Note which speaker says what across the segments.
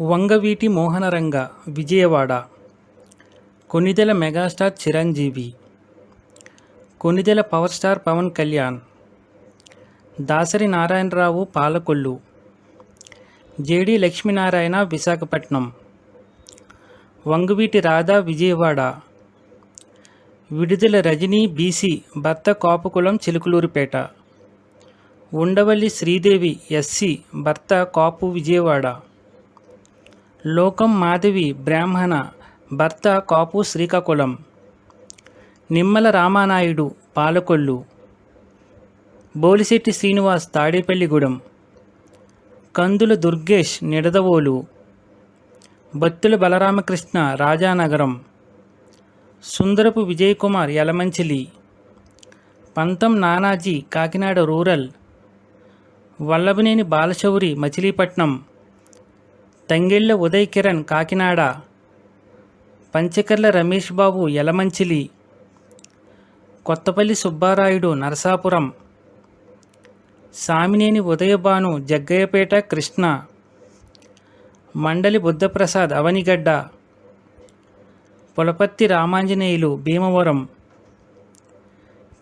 Speaker 1: Vangaveeti Mohana Ranga Vijayawada. Konidela megastar Chiranjeevi. Konidela power star Pawan Kalyan. Dasari Narayana Rao Palakollu. JD Lakshminarayana Visakhapatnam. Vangaveeti Radha Vijayawada. Vidadala Rajini BC భర్త కాపుకులం Chilakaluripet. Undavalli Sridevi SC భర్త కాపు విజయవాడ. లోకం మాధవి బ్రాహ్మణ భర్త కాపు శ్రీకాకుళం. నిమ్మల రామానాయుడు పాలకొల్లు. బోలిశెట్టి శ్రీనివాస్ తాడేపల్లిగూడెం. కందుల Durgesh Nidadavolu. Battula Balaramakrishna Rajanagaram. Sundarapu Vijay Kumar Yelamanchili. Pantham Nanaji Kakinada rural. Vallabhaneni Balashowry Machilipatnam. Tangella Uday Kiran Kakinada. Panchakarla Ramesh Babu Yalamanchili. Kothapalli Subbarayudu Narasapuram. Samineni Udayabhanu Jaggayyapeta Krishna. Mandali Buddha Prasad Avanigadda. Pulaparthi Ramanjaneyulu Bhimavaram.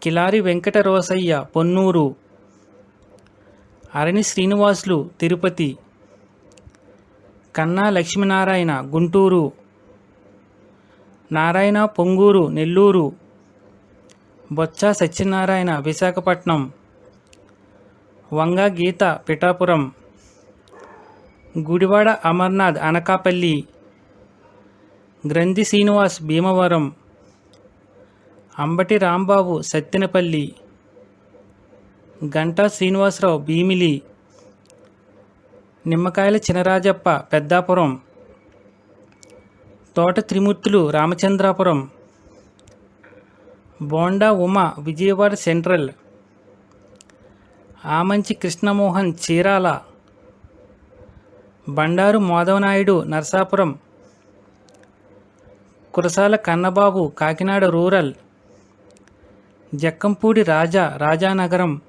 Speaker 1: Kilari Venkata Rosaiah Ponnuru. అరణి శ్రీనివాసులు తిరుపతి. కన్నా లక్ష్మీనారాయణ గుంటూరు. నారాయణ పొంగూరు నెల్లూరు. బొత్స సత్యనారాయణ విశాఖపట్నం. వంగ గీత పిఠాపురం. గుడివాడ అమర్నాథ్ అనకాపల్లి. గ్రంథి Srinivas Bhimavaram. Ambati Rambabu Sattenapalli. Ganta Srinivasarao Bheemili. Nimmakayala Chinarajappa Peddapuram. Thota Trimurthulu Ramachandrapuram. Bonda Uma Vijayawada central. Amanchi Krishna Mohan Chirala. Bandaru Madhava Naidu Narasapuram. Kurasala Kannababu Kakinada rural. Jakkampudi Raja Rajanagaram.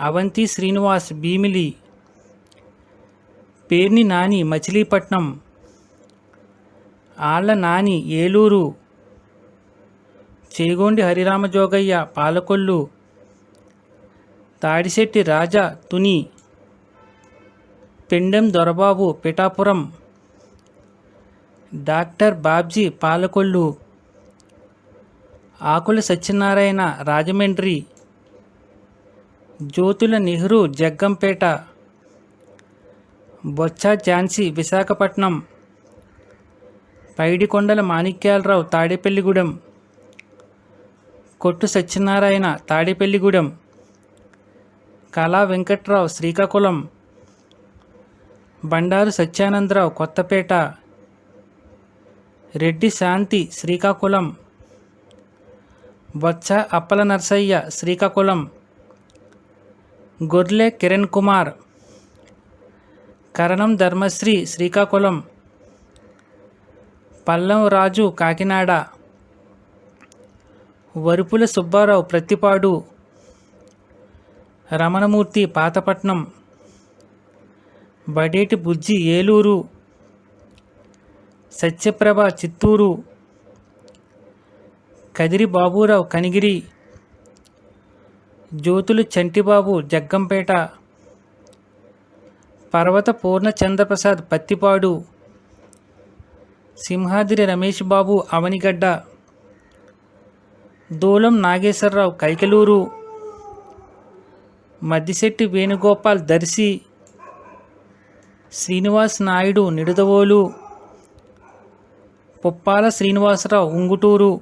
Speaker 1: Avanthi Srinivas Bheemili. Perni Nani Machilipatnam. Alla Nani Eluru. Chegondi Harirama Jogaiah Palakollu. Tadisetti Raja Tuni. Pendem Dorababu Pithapuram. Doctor Babji Palakollu. Akula Satyanarayana Rajahmundry. Jyothula Nehru Jaggampeta. Botcha Jhansi Visakhapatnam. Paidikondala Manikyala Rao Tadepalligudem. Kottu Satyanarayana Tadepalligudem. Kala Venkatrao Srikakulam. Bandaru Satyananda Rao Kothapeta. Reddy శాంతి శ్రీకాకుళం. బొత్స అప్పల నర్సయ్య శ్రీకాకుళం. గొర్లె కిరణ్ కుమార్. కరణం ధర్మశ్రీ శ్రీకాకుళం. పల్లం రాజు కాకినాడ. వరుపుల సుబ్బారావు ప్రత్తిపాడు రమణమూర్తి పాతపట్నం. బడేటి బుజ్జి ఏలూరు. సత్యప్రభ చిత్తూరు. కదిరి బాబురావు కనిగిరి. జ్యోతులు చంటిబాబు జగ్గంపేట. పర్వత పూర్ణ చంద్రప్రసాద్ పత్తిపాడు సింహాద్రి రమేష్ బాబు అవనిగడ్డ దూలం నాగేశ్వరరావు కైకలూరు మద్దిశెట్టి వేణుగోపాల్ దర్శి శ్రీనివాస్ నాయుడు నిడుదవోలు పుప్పాల శ్రీనివాసరావు ఉంగుటూరు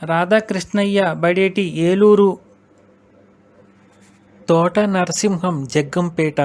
Speaker 1: రాధాకృష్ణయ్య బడేటి ఏలూరు తోట నరసింహం జగ్గంపేట